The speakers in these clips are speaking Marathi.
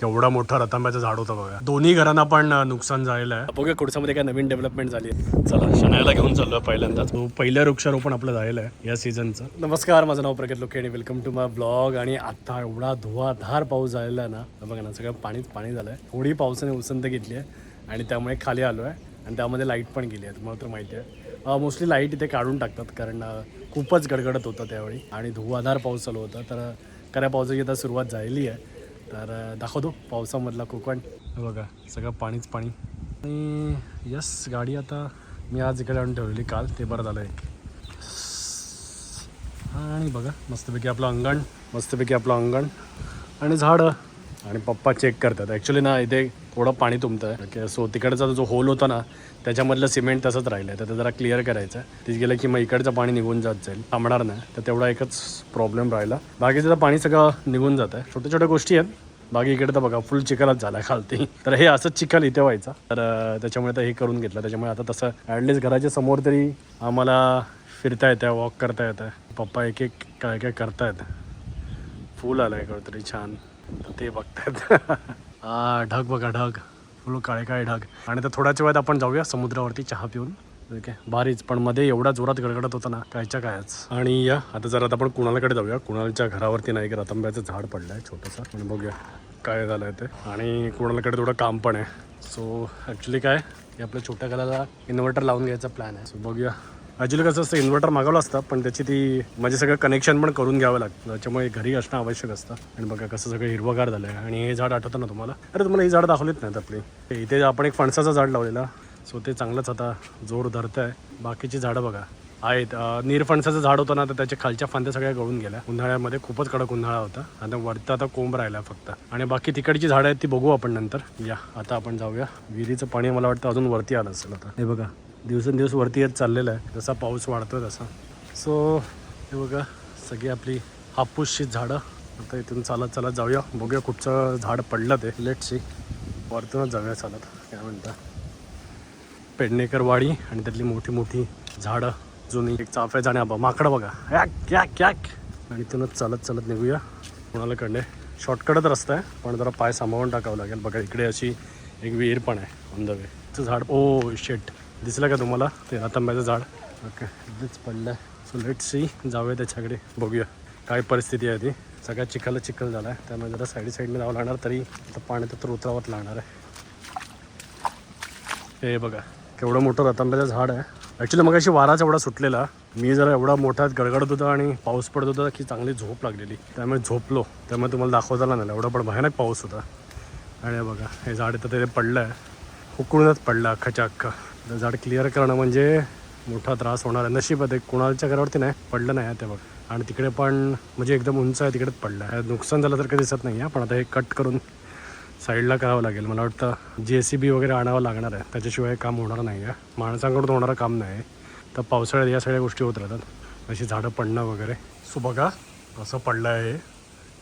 केवढा मोठा रतांब्याचं झाड होतं बघा. दोन्ही घरांना पण नुकसान झालेलं आहे. बघूया कुडसामध्ये काय नवीन डेव्हलपमेंट झाली आहे? चला शनायला घेऊन चाललोय पहिल्यांदाच. तो पहिलं वृक्षारोपण आपलं झालेलं आहे या सीझनचं नमस्कार माझं नाव प्रगत लोके आणि वेलकम टू माय ब्लॉग आणि आता एवढा धुवाधार पाऊस झालेला आहे ना बघा ना सगळं पाणीच पाणी झालं आहे थोडी पावसाने उसंत घेतली आहे आणि त्यामुळे खाली आलो आहे आणि त्यामध्ये लाइट पण गेली आहे तुम्हाला तर माहिती आहे. मोस्टली लाइट इथे काढून टाकतात कारण खूपच गडगडत होतं त्यावेळी. आणि धुवाधार पाऊस चालू होता तर खऱ्या पावसाची आता सुरुवात झालेली आहे. तर दाखवतो पावसामधला कोकण. बघा सगळं पाणीच पाणी. आणि यस गाडी आता मी आज इकडे आणून ठेवलेली काल ते बरं झालं आहे आणि बघा मस्तपैकी आपलं अंगण मस्तपैकी आपलं अंगण. आणि झाडं. आणि पप्पा चेक करतात. ॲक्च्युली ना इथे थोडं पाणी तुमतं. आहे सो तिकडचा जो होल होता ना त्याच्यामधलं सिमेंट तसंच राहिलं आहे तर ते जरा क्लिअर करायचं. आहे तिथे गेलं की मग इकडचं पाणी निघून जात जाईल. थांबणार नाही तर तेवढा एकच प्रॉब्लेम राहिला. बाकीचं तर पाणी सगळं निघून जात आहे छोट्या छोट्या गोष्टी आहेत. बाकी इकडे तर बघा फुल चिखलच झाला खालती. तर हे असंच चिखल इथे व्हायचा. तर त्याच्यामुळे तर हे करून घेतलं. त्याच्यामुळे आता तसं ॲटलीस्ट घराच्या समोर तरी आम्हाला फिरता येतं वॉक करता येतं पप्पा एक एक काय काय करतायत. फूल आलं आहे कळतरी छान. तर ते बघतायत. ढग बघा ढग. फुल काळे काळे ढग. आणि तर थोड्याच वेळात आपण जाऊया समुद्रावरती चहा पिऊन. ठीक आहे भारीच पण मध्ये एवढा जोरात गडगडत होता ना कायच्या कायच. आणि या आता जरा आता आपण कुणालकडे जाऊया. कुणालच्या घरावरती नाही एक रतांब्याचं झाड पडलं आहे छोटंसं. आणि बघूया काय झालं आहे ते. आणि कुणालकडे थोडं काम पण आहे. सो ॲक्च्युली काय की आपल्या छोट्या घराला इन्व्हर्टर लावून घ्यायचा प्लॅन आहे. सो बघूया. ॲक्च्युली कसं असतं इन्व्हर्टर मागवलं असतं पण त्याची ती म्हणजे सगळं कनेक्शन पण करून घ्यावं लागतं. त्याच्यामुळे घरी असणं आवश्यक असतं. आणि बघा कसं सगळं हिरवगार झालं आहे आणि हे झाड आठवतं ना तुम्हाला? अरे तुम्हाला ही झाड दाखवलीत नाहीत आपली. इथे आपण एक फणसाचं झाड लावलेलं. सो ते चांगलंच आता जोर धरतं आहे बाकीची झाडं बघा. आहेत. निरफणसाचं झाड होतं ना तर त्याच्या खालच्या फांद्या सगळ्या गळून गेल्या. उन्हाळ्यामध्ये खूपच कडक उन्हाळा होता. आणि वरती आता कोंब राहिला फक्त. आणि बाकी तिकडची झाडं आहेत ती बघू आपण नंतर. या आता आपण जाऊया. विहिरीचं पाणी मला वाटतं अजून वरती आलं असेल आता. हे बघा. दिवसेंदिवस वरती येत चाललेलं आहे. जसा पाऊस वाढतोय तसा. सो हे बघा सगळी आपली हापूसची झाडं. आता इथून चालत चालत जाऊया. बघूया कुठचं झाड पडलं ते. लेट सी वरतूनच जाऊया चालत. काय म्हणता? पेडणेकर वाडी आणि त्यातली मोठी मोठी झाडं जुनी. एक चाफ्याचा जाणे आंबा. माकडं बघा. यॅक यॅक यॅक. आणि इथूनच चालत चालत निघूया. कोणाला कडे शॉर्टकटच रस्ता आहे पण जरा पाय सांभाळून टाकावं लागेल. बघा इकडे अशी एक विहीर पण आहे ऑन द वे झाड oh, ओ शेट दिसलं का तुम्हाला? ते रतांब्याचं झाड. ओके इथेच पडलं आहे सो लेट सी जाऊया त्याच्याकडे. बघूया. काय परिस्थिती आहे ती. सगळ्या चिखल चिखल झाला आहे त्यामुळे जरा साईड साईडने जावं लागणार तरी आता पाणी तर उतरावंच लागणार आहे. हे बघा. केवढं मोठं रतांब्याचं झाड आहे. ॲक्च्युली मग अशी वाराच एवढा सुटलेला. मी जरा एवढा मोठा गडगडत होता आणि पाऊस पडत होता की चांगली झोप लागलेली. त्यामुळे झोपलो. त्यामुळे तुम्हाला दाखवता आला नाही. एवढा पण भयानक पाऊस होता. आणि बघा. हे झाड तर ते पडलं आहे उकळूनच पडलं अख्खाच्या अख्खा. झाड क्लिअर करणं म्हणजे मोठा त्रास होणार आहे. नशीब आहे कुणाच्या घरावरती नाही पडलं नाही आहे ते बघ. आणि तिकडे पण म्हणजे एकदम उंच आहे तिकडेच पडलं आहे. नुकसान झालं तर काही दिसत नाही आहे पण आता हे कट करून साईडला करावं लागेल. मला वाटतं जे सी बी वगैरे आणावं लागणार आहे. त्याच्याशिवाय काम होणार नाही आहे. माणसांकडून होणारं काम नाही आहे. तर पावसाळ्यात या सगळ्या गोष्टी होत राहतात. अशी झाडं पडणं वगैरे. सो बघा असं पडलं आहे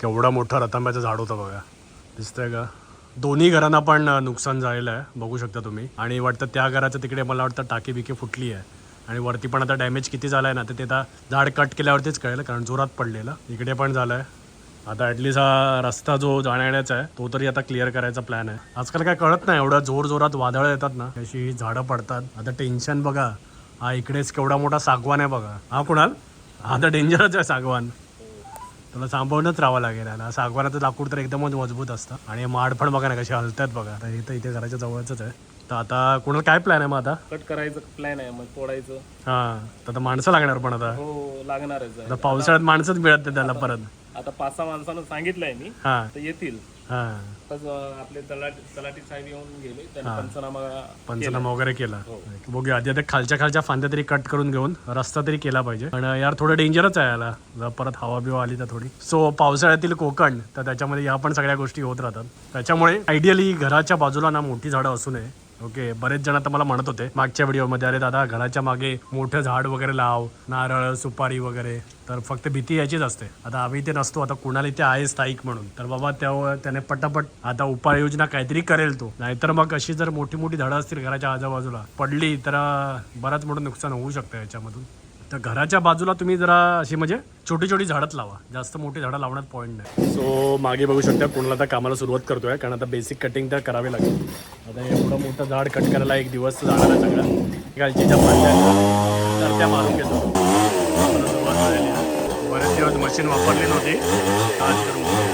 केवढा मोठा रतांब्याचं झाड होतं बघा. दिसतंय का? दोन्ही घरांना पण नुकसान झालेलं आहे बघू शकता तुम्ही. आणि वाटतं त्या घराचं तिकडे मला वाटतं टाकी बिकी फुटली आहे. आणि वरती पण आता डॅमेज किती झाला आहे ना तर ते आता झाड कट केल्यावरतीच कळेल कारण जोरात पडलेलं. इकडे पण झालं आहे आता ॲटलिस्ट हा रस्ता जो जाण्याचा आहे तो तरी आता क्लिअर करायचा प्लॅन आहे. आजकाल काय कळत नाही एवढं जोर जोरात वादळ येतात ना अशी झाडं पडतात. आता टेन्शन बघा. हा इकडेच केवढा मोठा सागवान आहे बघा. हा कुणाल? हा तर डेंजरच आहे सागवान. तुला सांभाळूनच राहावं लागेल याला सागवानाचं लाकूड तर एकदमच मजबूत असतं. आणि माड पण बघा ना कसे हलतात बघा. आता इथं इथे घराच्या जवळच आहे. तर आता कुणाला काय प्लॅन आहे मग आता? कट करायचं प्लॅन आहे. मग तोडायचं. हां. तर आता माणसं लागणार पण आता. हो लागणारच आहे. आता पावसाळ्यात माणसंच मिळत नाही त्याला परत. आता पाच सहा माणसानं सांगितलंय मी. हां. तर येतील. हां. तसं आपले तलाठी तलाठी साहेब येऊन गेले. त्यांनी पंचनामा पंचनामा वगैरे केला. बघूया. आधी आता खालच्या खालच्या फांद्या तरी कट करून घेऊन रस्ता तरी केला पाहिजे. पण यार थोडं डेंजरच आहे याला. जर परत हवा बिवा आली तर थोडी. सो पावसाळ्यातील कोकण तर त्याच्यामध्ये या पण सगळ्या गोष्टी होत राहतात. त्याच्यामुळे आयडियली घराच्या बाजूला ना मोठी झाडं असू नये. ओके बरेच जण आता मला म्हणत होते मागच्या व्हिडिओमध्ये अरे दादा घराच्या मागे मोठं झाड वगैरे लाव नारळ सुपारी वगैरे. तर फक्त भीती याचीच असते. आता आम्ही ते नसतो आता कुणाला इथे आहे स्थायिक म्हणून. तर बाबा त्या त्याने पटापट आता उपाययोजना काहीतरी करेल तो. नाहीतर मग अशी जर मोठी मोठी झाडं असतील घराच्या आजूबाजूला पडली तर बराच मोठं नुकसान होऊ शकतं याच्यामधून. तर घराच्या बाजूला तुम्ही जरा अशी म्हणजे छोटी छोटी झाडच लावा. जास्त मोठी झाडं लावण्यात पॉईंट नाही. सो मागे बघू शकता कोणाला आता कामाला सुरुवात करतोय कारण आता बेसिक कटिंग तर करावी लागेल. आता एवढं मोठं झाड कट करायला एक दिवस जाणार आहे सगळा. गालची ज्या तर त्या मारून घेतो. बरेच दिवस मशीन वापरली नव्हती. आज करून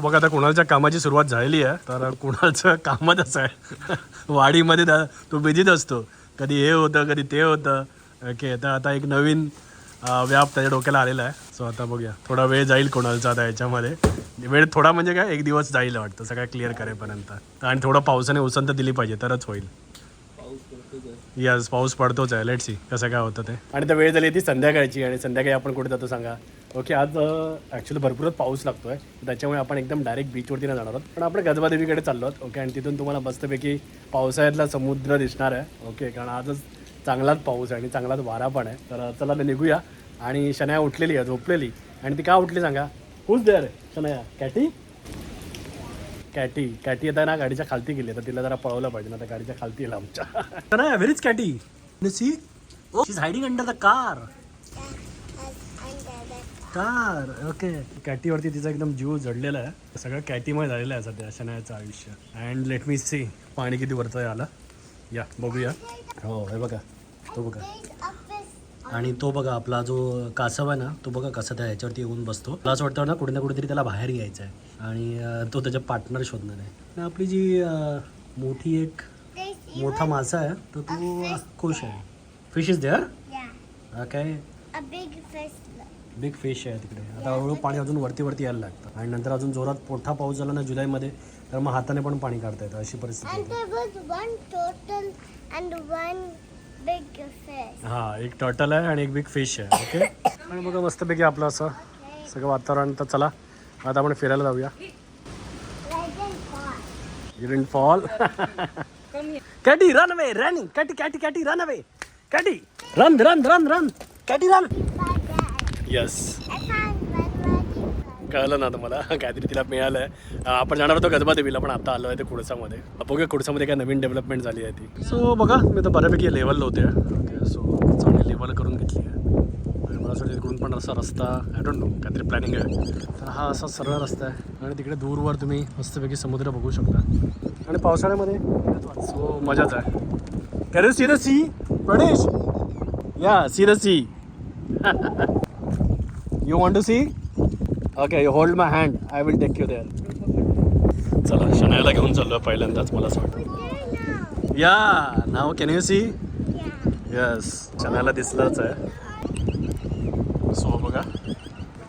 सो बघा आता कुणालच्या कामाची सुरुवात झालेली आहे तर कुणालचं कामच आहे. वाडीमध्ये त्या- तो बिझीच असतो. कधी हे होतं कधी ते होतं. ओके तर आता एक नवीन व्याप त्याच्या डोक्याला आलेला आहे. सो आता बघूया. थोडा वेळ जाईल कुणालचा आता याच्यामध्ये. वेळ थोडा म्हणजे काय एक दिवस जाईल वाटतं. सगळं क्लिअर करेपर्यंत. आणि थोडं पावसाने उसंत दिली पाहिजे तरच होईल. यस पाऊस पडतोच आहे. लेट सी कसं काय होतं ते. आणि तर वेळ झाली ती संध्याकाळची आणि संध्याकाळी आपण कुठे जातो सांगा? ओके आज ॲक्च्युली भरपूरच पाऊस लागतोय. त्याच्यामुळे आपण एकदम डायरेक्ट बीचवरती नाही जाणार आहोत. पण आपण गजबादेवीकडे चाललो आहोत ओके आणि तिथून तुम्हाला मस्तपैकी पावसाळ्यातला समुद्र दिसणार आहे ओके कारण आजच चांगलाच पाऊस आहे आणि चांगलाच वारा पण आहे. तर चला आता निघूया. आणि शनाया उठलेली आहे झोपलेली. आणि ती का उठली सांगा? Who's there Shanaya? Katie Katie Katie आता ना गाडीच्या खालती गेली तर तिला जरा पळवलं पाहिजे ना त्या गाडीच्या खालती येईल आमच्या. तर व्हेरीच Catty see is hiding under the car car okay. कॅटीवरती तिचा एकदम जीव जडलेला आहे. सगळं कॅटीमय झालेलं आहे सध्या शनायाचं आयुष्य. अँड लेट मी सी पाणी किती वरचं आलं? या बघूया. हो हे बघा तो बघा. आणि तो बघा आपला जो कासव आहे ना तो बघा कसा त्या ह्याच्यावरती येऊन बसतो. मला असं वाटतं ना कुठे ना कुठेतरी त्याला बाहेर घ्यायचं आहे. आणि तो त्याच्या पार्टनर शोधणार आहे. आपली जी मोठी एक मोठा मासा आहे तर तो खुश आहे. फिश इज देअर काय. बिग फिश आहे तिकडे आता हळूहळू पाणी अजून वरती वरती यायला लागतं आणि नंतर अजून जोरात मोठा पाऊस झाला ना जुलैमध्ये तर मग हाताने पण पाणी काढता येतं अशी परिस्थिती. हा एक टर्टल आहे आणि एक बिग फिश आहे ओके आणि बघा मस्तपैकी आपलं असं सगळं वातावरण तर चला आता आपण फिरायला जाऊया Legend Park. You didn't fall. Catty, run away, running. Catty, catty, catty, run away. Catty, run, run, run, yes कळलं ना आता मला. काहीतरी तिला मिळालंय. आहे आपण जाणार होतो गजबा देवीला पण आता आलो आहे ते कुडसामध्ये. बघूया कुडसामध्ये काय नवीन डेव्हलपमेंट झाली आहे ती. सो बघा मी तर बऱ्यापैकी लेवलला होते. सो चांगली लेवल करून घेतली आहे. मला असं तिकडून पण असा रस्ता आय डोंट नो काहीतरी प्लॅनिंग आहे. तर हा असा सरळ रस्ता आहे. आणि तिकडे दूरवर तुम्ही मस्तपैकी समुद्र बघू शकता. आणि पावसाळ्यामध्ये सो मजाच आहे. कॅन सिरसी गणेश या Sirsi see you want to see okay you hold my hand I will take you there चला शनायला घेऊन चाललो पहिल्यांदाच मला असं वाटतं. Yeah now can you see. Yes शनायला दिसलंच आहे. सो बघा.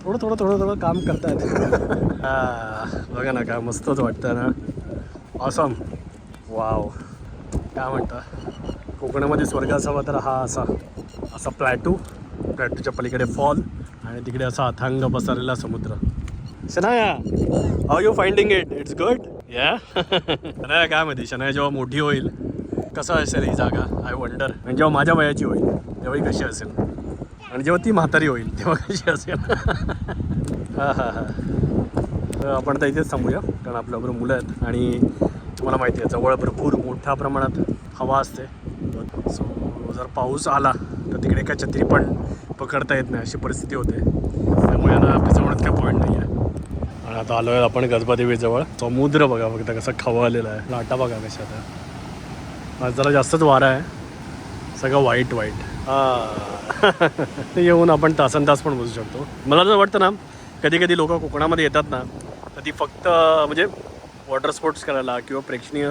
थोडं थोडं थोडं थोडं काम करतायत हा, बघा ना काय मस्तच वाटतं ना. ऑसम वाव काय म्हणता? कोकणामध्ये स्वर्ग असावा तर हा असा असा प्लॅटू प्लॅटूच्या पलीकडे फॉल आणि तिकडे असा अथांग पसरलेला समुद्र. Shanaya how you finding it it's good yeah Shanaya काय माहिती? शनाया जेव्हा मोठी होईल कसं असेल ही जागा? आय वंडर आणि जेव्हा माझ्या वयाची होईल तेव्हाही कशी असेल? आणि जेव्हा ती म्हातारी होईल तेव्हा कशी असेल? हां हां हां. तर आपण तर इथेच थांबूया कारण आपल्याबरोबर मुलं आहेत आणि तुम्हाला माहिती आहे जवळ भरपूर मोठ्या प्रमाणात हवा असते. सो जर पाऊस आला तर तिकडे काय छत्री पण पकडता येत नाही अशी परिस्थिती होते. त्यामुळे ना भिजवण्यात काय पॉईंट नाही आहे आणि आता आलो आहे आपण गजबादेवीजवळ समुद्र बघा फक्त कसा खवळलेला आहे. लाटा बघा कशा आता आज जरा जास्तच वारा आहे. सगळं वाईट वाईट हां. ते येऊन आपण तासन तास पण बसू शकतो. मला जर वाटतं ना कधी कधी लोक कोकणामध्ये येतात ना तर ती फक्त म्हणजे वॉटर स्पोर्ट्स करायला किंवा प्रेक्षणीय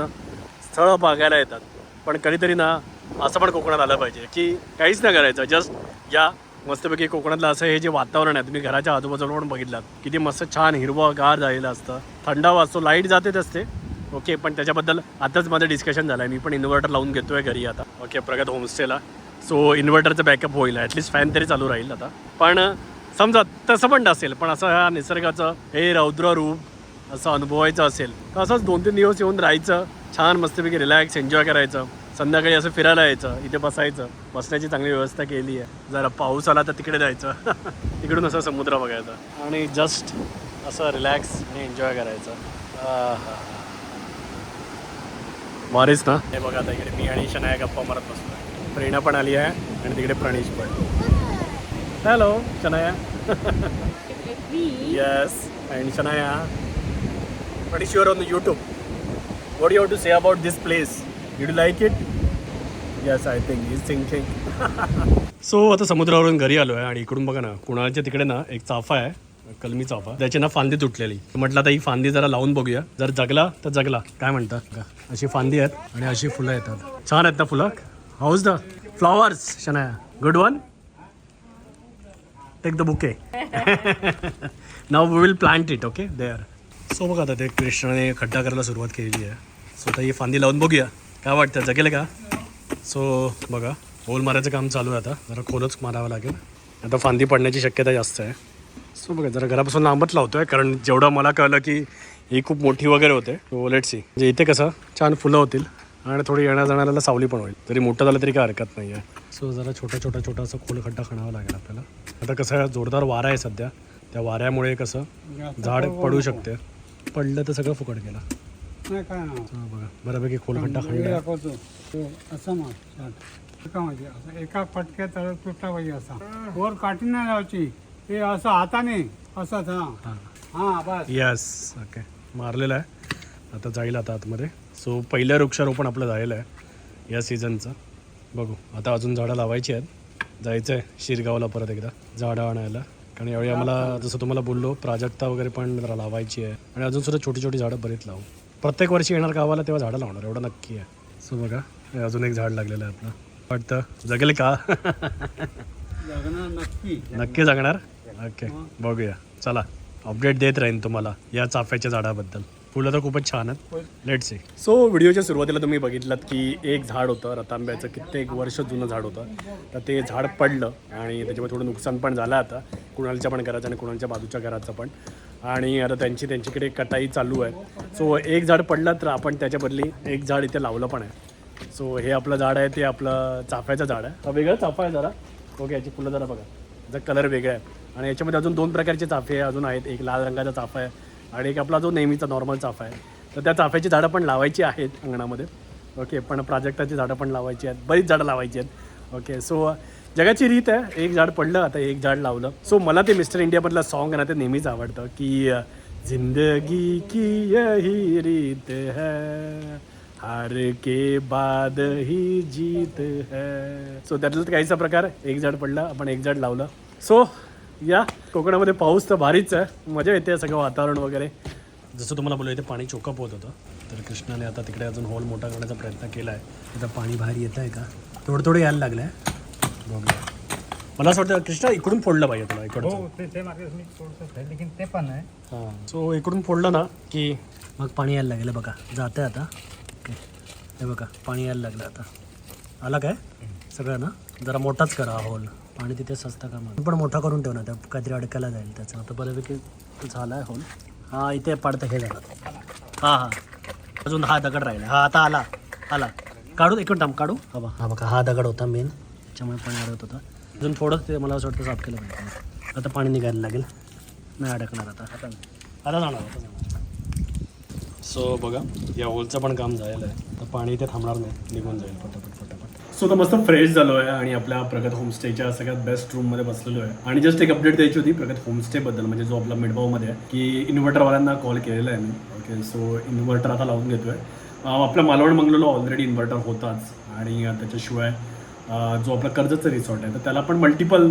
स्थळं बघायला येतात. पण कधीतरी ना असं पण कोकणात आलं पाहिजे की काहीच नाही करायचं. जस्ट या मस्तपैकी कोकणातलं असं हे जे वातावरण आहे तुम्ही घराच्या आजूबाजूला पण बघितलात. किती मस्त छान हिरवं गार झालेलं असतं. थंडावा असतो लाइट जातेच असते. ओके पण त्याच्याबद्दल आताच माझं डिस्कशन झालं आहे मी पण इन्व्हर्टर लावून घेतो आहे घरी आता. ओके प्रगत होमस्टेला सो इन्व्हर्टरचं बॅकअप होईल. ॲटलीस्ट फॅन तरी चालू राहील आता. पण समजा तसं पण असेल पण असं ह्या निसर्गाचं हे रौद्र रूप असं अनुभवायचं असेल तर असंच दोन तीन दिवस येऊन राहायचं छान मस्तपैकी रिलॅक्स एन्जॉय करायचं. संध्याकाळी असं फिरायला यायचं इथे बसायचं. बसण्याची चांगली व्यवस्था केली आहे. जरा पाऊस आला तर तिकडे जायचं. तिकडून असं समुद्र बघायचा. आणि जस्ट असं रिलॅक्स आणि एन्जॉय करायचं. मारीच ना? हे बघा आता इकडे मी आणि शनाया गप्पा मारत बसतो प्रेरणा पण आली आहे आणि तिकडे प्रणेश पण. Hello Shanaya. Yes and Shanaya. Pranesh your on YouTube what you to say about this place you do like it yes I think is thinking so आता समुद्रावरून घरी आलो आहे आणि इकडून बघा ना कुणाच्या तिकडे ना एक चाफा आहे कलमी चाफा. त्याची ना फांदी तुटलेली. म्हटलं आता ही फांदी जरा लावून बघूया. जर जगला तर जगला. काय म्हणतात? का अशी फांदी आहेत आणि अशी फुलं येतात. छान आहेत ना फुलं? How's the flowers Shanaya? Good one take the bouquet now we will plant it okay there so बघा आता ते कृष्णाने खड्डा करायला सुरुवात केलेली आहे. सो आता ही फांदी लावून बघूया. काय वाटतं? जगेल का? सो बघा होल मारायचं काम चालू आहे आता. जरा खोलच मारावं लागेल. आता फांदी पडण्याची शक्यता जास्त आहे. सो बघा जरा घरापासून लांबच लावतो आहे कारण जेवढं मला कळलं की ही खूप मोठी वगैरे होते. सो लेट सी म्हणजे इथे कसं छान फुलं होतील आणि थोडी येण्या जाणाऱ्याला सावली पण होईल. जरी मोठं झालं तरी काय हरकत नाही आहे सो जरा छोटा छोटा छोटा असं खोल खड्डा खणावा लागेल आपल्याला. आता कसं आहे जोरदार वारा आहे सध्या. त्या वाऱ्यामुळे कसं झाड पडू शकते. पडलं तर सगळं फुकट गेलं. नाही काय ना हा, बघा. बऱ्यापैकी खोल खड्डा हे खंड दाखवतो. तो असा शाट एका म्हणजे असं एका फटक्यात त्याला तुटला पाहिजे असा. वर काठी नाही लावायची. हे असं हाताने असंच हा. हां. हा बस. येस ओके मारलेलं आहे. आता जाईल आता आतमध्ये. सो पहिलं वृक्षारोपण आपलं झालेलं आहे या सीझनचं बघू. आता अजून झाडं लावायची आहेत. जायचं आहे शिरगावला परत एकदा. झाडं आणायला. कारण यावेळी आम्हाला जसं तुम्हाला बोललो प्राजक्ता वगैरे पण जरा लावायची आहे. आणि अजून सुद्धा छोटी छोटी झाडं बरीच लावू. प्रत्येक वर्षी येणार गावाला तेव्हा झाडं लावणार एवढं नक्की आहे. सो बघा हे अजून एक झाड लागलेलं आहे आपलं. वाटतं? जगेल का? नक्की. नक्की जगणार? ओके बघूया. चला अपडेट देत राहीन तुम्हाला या चाफ्याच्या झाडाबद्दल. फुलं तर खूपच छान आहेत. लेट सी सो व्हिडिओच्या सुरुवातीला तुम्ही बघितलात की एक झाड होतं रतांब्याचं कित्येक वर्ष जुनं झाड होतं. तर ते झाड पडलं आणि त्याच्यामुळे थोडं नुकसान पण झालं आता. कुणालच्या पण घराचं आणि कुणालच्या बाजूच्या घराचं पण. आणि आता त्यांची त्यांच्याकडे कटाई चालू आहे. सो एक झाड पडलं तर आपण त्याच्या बदली एक झाड इथे लावलं पण आहे. सो हे आपलं झाड आहे ते आपलं चाफ्याचं झाड आहे. हा वेगळं चाफा आहे जरा. ओके याची फुलं जरा बघा. जर कलर वेगळा आहे. आणि याच्यामध्ये अजून दोन प्रकारचे चाफे अजून आहेत. एक लाल रंगाचा चाफा आहे आणि एक आपला जो नेहमीचा नॉर्मल चाफा आहे. तर त्या चाफ्याची झाडं पण लावायची आहेत अंगणामध्ये. ओके पण प्राजक्ताची झाडं पण लावायची आहेत. बरीच झाडं लावायची आहेत. ओके सो जगाची रीत आहे. एक झाड पडलं आता एक झाड लावलं. सो मला ते मिस्टर इंडियामधलं सॉन्ग आहे ना ते नेहमीच आवडतं की जिंदगी की यही रीत है हार के बाद ही जीत है. सो त्यातलं काहीचा प्रकार एक झाड पडलं आपण एक झाड लावलं. सो या कोकणामध्ये पाऊस तर भारीच आहे. मजा येते सगळं वातावरण वगैरे. जसं तुम्हाला बोलू इथे पाणी चोकअप होत होतं. तर कृष्णाने आता तिकडे अजून होल मोठा करण्याचा प्रयत्न केला आहे आता पाणी बाहेर येत आहे का? थोडं थोडं यायला लागलं आहे मला असं वाटतं कृष्णा इकडून फोडलं पाहिजे तुला इकडचं. हो ते ते मागे मी थोडंसं आहे, लेकिन ते पण आहे. हां. सो इकडून फोडलं ना की मग पाणी यायला लागलं बघा जातं आता. ओके. हे बघा पाणी यायला लागलं आता. आला काय? सगळं ना? जरा मोठाच करा होल पाणी तिथे सस्ता का मग पण मोठा करून ठेव ना त्या काहीतरी अडकायला जाईल त्याचा. आता बऱ्यापैकी झाला आहे होल हां इथे पाडतं हे झालं. हां हां. अजून हा दगड राहिला हा आता आला. आला. काढू एक थांब काढू. हा बघा हा बघा हा दगड होता मेन त्याच्यामुळे पाणी अडत होता. अजून थोडं ते मला असं वाटतं साफ केलं पाहिजे. आता पाणी निघायला लागेल. नाही अडकणार आता. आता आता जाणार आता जाणार. सो बघा या होलचं पण काम झालेलं आहे. तर पाणी इथे थांबणार नाही. निघून जाईल पटापट पटापट. सो तर मस्त फ्रेश झालो आहे आणि आपल्या प्रगत होमस्टेच्या सगळ्यात बेस्ट रूममध्ये बसलेलो आहे. आणि जस्ट एक अपडेट द्यायची होती प्रगत होमस्टेबद्दल म्हणजे जो आपला मिडभावमध्ये आहे की इन्व्हर्टरवाल्यांना कॉल केलेला आहे मी. ओके सो इन्व्हर्टर आता लावून घेतोय. अं, आपल्या मालवण मंगलोला ऑलरेडी इन्व्हर्टर होताच. आणि त्याच्याशिवाय जो आपला कर्जचं रिसॉर्ट आहे तर त्याला पण मल्टिपल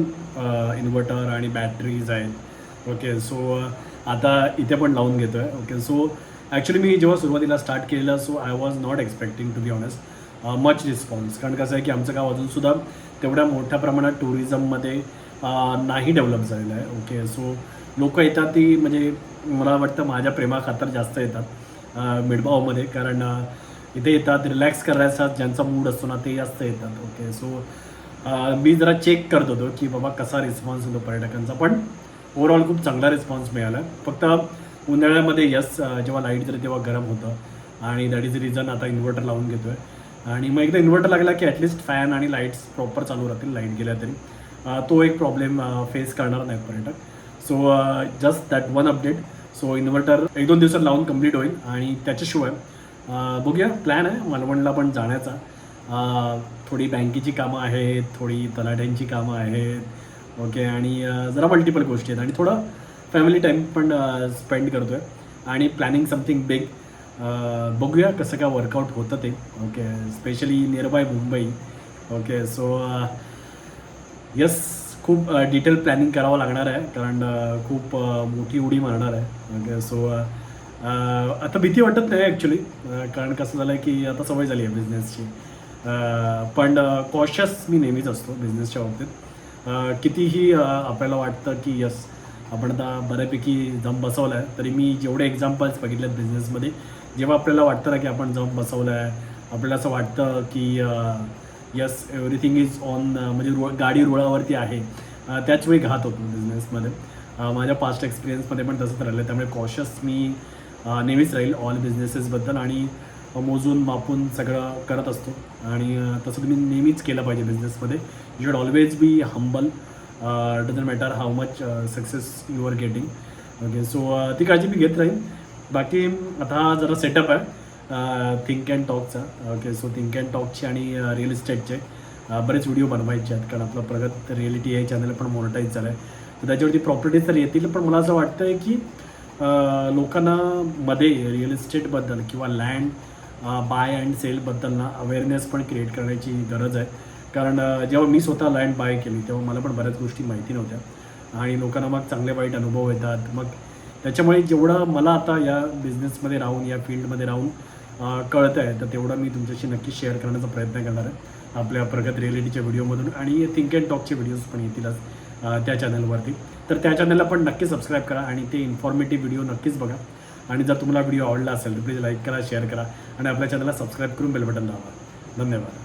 इन्व्हर्टर आणि बॅटरीज आहेत. ओके सो आता इथे पण लावून घेतो आहे ओके सो ॲक्च्युली मी जेव्हा सुरुवातीला स्टार्ट केलेलं so I was not expecting to be honest much response कारण कसं आहे की आमचं गाव अजूनसुद्धा तेवढ्या मोठ्या प्रमाणात टुरिझममध्ये नाही डेव्हलप झालेलं आहे. ओके सो लोक येतात ती म्हणजे मला वाटतं माझ्या प्रेमाखातर जास्त येतात मिडबावमध्ये कारण इथे येतात रिलॅक्स करायचा ज्यांचा मूड असतो ना ते जास्त येतात. ओके सो मी जरा चेक करत होतो की बाबा कसा रिस्पॉन्स होतो पर्यटकांचा. पण ओव्हरऑल खूप चांगला रिस्पॉन्स मिळाला. फक्त उन्हाळ्यामध्ये यस जेव्हा लाइट जरी तेव्हा गरम होतं. आणि दॅट इज रिझन आता इन्व्हर्टर लावून घेतोय. आणि मग एकदा इन्व्हर्टर लागला की ॲटलिस्ट फॅन आणि लाईट्स प्रॉपर चालू राहतील लाइट गेल्या तरी. तो एक प्रॉब्लेम फेस करणार नाही पर्यटक. So just that one update so inverter एक दोन दिवसात लावून कंप्लीट होईल. आणि त्याच्याशिवाय बघूया. प्लॅन आहे मालवणला पण जाण्याचा. थोडी बँकेची कामं आहेत थोडी तलाट्यांची कामं आहेत. ओके आणि जरा मल्टिपल गोष्टी आहेत. आणि थोडं फॅमिली टाईम पण स्पेंड करतो आहे आणि प्लॅनिंग समथिंग बिग बघूया कसं काय वर्कआउट होतं ते. Okay specially nearby Mumbai okay so yes खूप डिटेल प्लॅनिंग करावं लागणार आहे. कारण खूप मोठी उडी मारणार आहे. ओके सो आता भीती वाटत नाही ॲक्च्युली कारण कसं झालं आहे की आता सवय झाली आहे बिझनेसची पण कॉशियस मी नेहमीच असतो बिझनेसच्या बाबतीत. कितीही आपल्याला वाटतं की यस आपण आता बऱ्यापैकी जम बसवला आहे तरी मी जेवढे एक्झाम्पल्स बघितले आहेत बिझनेसमध्ये जेव्हा आपल्याला वाटतं ना की आपण जम बसवलं आहे आपल्याला असं वाटतं की यस एव्हरीथिंग इज ऑन म्हणजे रुळ गाडी रुळावरती आहे. त्याच वेळी घात होतो बिझनेसमध्ये माझ्या पास्ट एक्सपिरियन्समध्ये पण तसंच राहिलं त्यामुळे कॉशियस मी नेहमीच राहील ऑल बिझनेसेसबद्दल आणि मोजून मापून सगळं करत असतो. आणि तसं तुम्ही नेहमीच केलं पाहिजे बिझनेसमध्ये you should always be humble doesn't matter how much success you are getting okay so ती काळजी मी घेत राहीन. बाकी आता जरा सेटअप आहे. थिंक अँड टॉकचा ओके सो थिंक अँड टॉकचे आणि रिअल इस्टेटचे बरेच व्हिडिओ बनवायचे आहेत. कारण आपलं प्रगत रिअलिटी हे चॅनल पण मोनटाईज झालं आहे तर त्याच्यावरती प्रॉपर्टीज तर येतील पण मला असं वाटतं आहे की लोकांना मध्ये रिअल इस्टेटबद्दल किंवा लँड बाय अँड सेलबद्दल ना अवेअरनेस पण क्रिएट करण्याची गरज आहे. कारण जेव्हा मी स्वतः लँड बाय केली तेव्हा मला पण बऱ्याच गोष्टी माहिती नव्हत्या. आणि लोकांना मग चांगले वाईट अनुभव येतात. मग त्याच्यामुळे जेवढं मला आता या बिझनेसमध्ये राहून या फील्डमध्ये राहून कळतं आहे तर तेवढं मी तुमच्याशी नक्की शेअर करण्याचा प्रयत्न करणार आहे. आपल्या प्रगत रिअलिटीच्या व्हिडिओमधून आणि थिंक अँड टॉकचे व्हिडिओज पण येतीलच त्या चॅनलवरती तर त्या चॅनलला पण नक्की सबस्क्राईब करा आणि ते इन्फॉर्मेटिव्ह व्हिडिओ नक्कीच बघा. आणि जर तुम्हाला व्हिडिओ आवडला असेल तर प्लीज लाईक करा शेअर करा आणि आपल्या चॅनलला सबस्क्राईब करून बेल बटन दाबा. धन्यवाद.